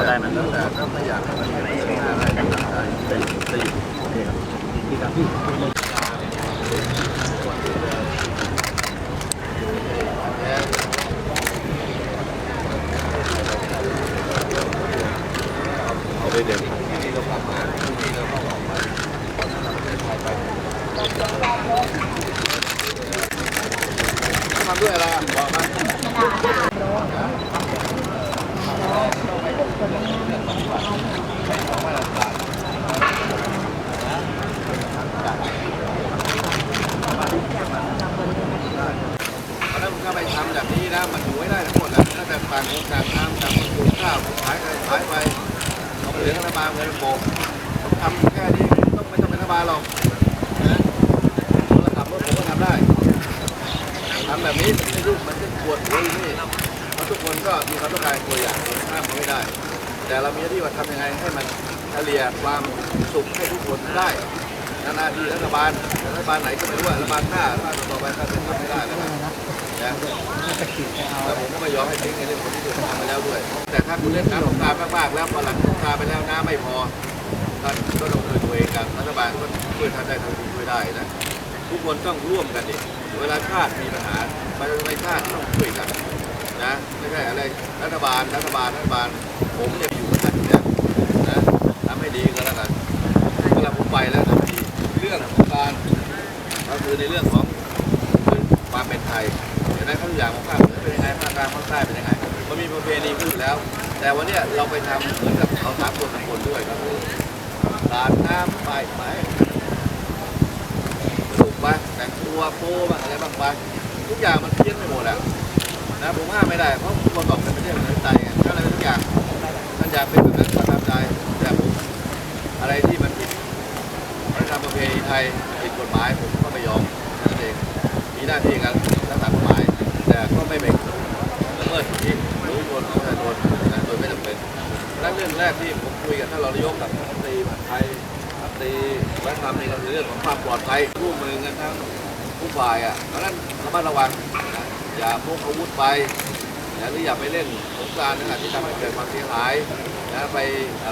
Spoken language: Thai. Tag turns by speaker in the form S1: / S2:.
S1: ก็ได้นะ
S2: แล้วแต่ถ้าไม่อยากให้มันเป็นปัญหาอะไรก็ได้ได้ได้อยู่เอาไปเด็ดที่ครับที่นี่ก็ต้องออกไปทำด้วยอะไรบอกมาะฉะนั้นมันก็ไปทำแบบนี้นะมันอยู่ไม่ได้ทั้งหมดแหละตั้งแต่ต่างคนต่างทำต่างคนปลูกข้าวขายไปขายไปเอาไปเหลือรัฐบาลเงินโปะต้องทำแค่นี้ต้องไม่ต้องเป็นรัฐบาลหรอกนะเราขับรถผมก็ทำได้ทำแบบนี้มันไม่ยุ่งมันจะปวดหัวอยู่นี่เพราะทุกคนก็มีความต้องการตัวอย่างห้ามเขาไม่ได้ แต่เรามีหน้าที่ว่าทำยังไงให้มันเฉลี่ยความสุขให้ทุกคนได้หน้าทีรัฐบาลรัฐบาลไหนก็ไม่รู้รัฐบาลหน้ารัฐบาลต่อไปก็ทำไม่ได้แล้วกั นะแต่ผมก็ไม่ยอมให้ทิ้งในเรื่องคนที่เคยทำมาแล้วด้วย แต่ถ้าคุณเล่นน้ำสงครามมากๆแล้วพอหลังสงครามไปแล้วน้ำไม่พอท่านก็ลงมือตัวเองกันรัฐบาลก็ช่วยท่านได้ท่าที่ช่วยได้นะทุกคนต้องร่วมกันดิเวลาชาติมีปัญหาประชาชนในชาติต้องช่วยกันนะไม่ใช่อะไรรัฐบาลรัฐบาลรัฐบาล ผมเนี่ยอยู่กับท่านเนี่ยนะทำให้ดีก็แล้วกันเวลาผมไปแล้วทำให้ดีเรื่องของการก็คือในเรื่องของความเป็นไทย เห็นเขาทุกอย่างของภาคเหนือเป็นยังไงภาคกลางภาคใต้เป็นยังไงมันมีประเพณีขึ้นอยู่แล้ว แต่วันเนี้ยเราไปทำเหมือนกับเอาสามคนสามคนด้วยก็คือสาดน้ำไปไปสนุกไปแต่งตัวโป้บ้างอะไรบ้างไปทุกอย่างมันเพี้ยนไปหมดอะนะผมห้ามไม่ได้เพราะทุกคนบอกเป็นประเทศประชาธิปไตยไงถ้าอะไรเป็นทุกอย่างท่านอยากเป็นแบบนั้นก็ทำใจแต่ผมอะไรที่มันผิดวัฒนธรรมประเพณีไทยผิดกฎหมายผมก็ไม่ยอมนั่นเองมีหน้าที่การรักษากฎหมาย ก็ไม่ไปละเมิดสิทธิหรือชนของประชาชนนะโดยไม่จำเป็นนั่นเรื่องแรกที่ผมคุยกับท่านรองนายกกับรัฐมนตรีมหาดไทยรัฐมนตรีวัฒนธรรมนี่ก็คือเรื่องของความปลอดภัยร่วมมือกันทั้งผู้ฝ่ายอะเพราะนั้นระมัดระวังนะอย่าพกอาวุธไปนะหรืออย่าไปเล่นสงกรารนะที่ทำให้เกิดความเสียหายนะไปอะไร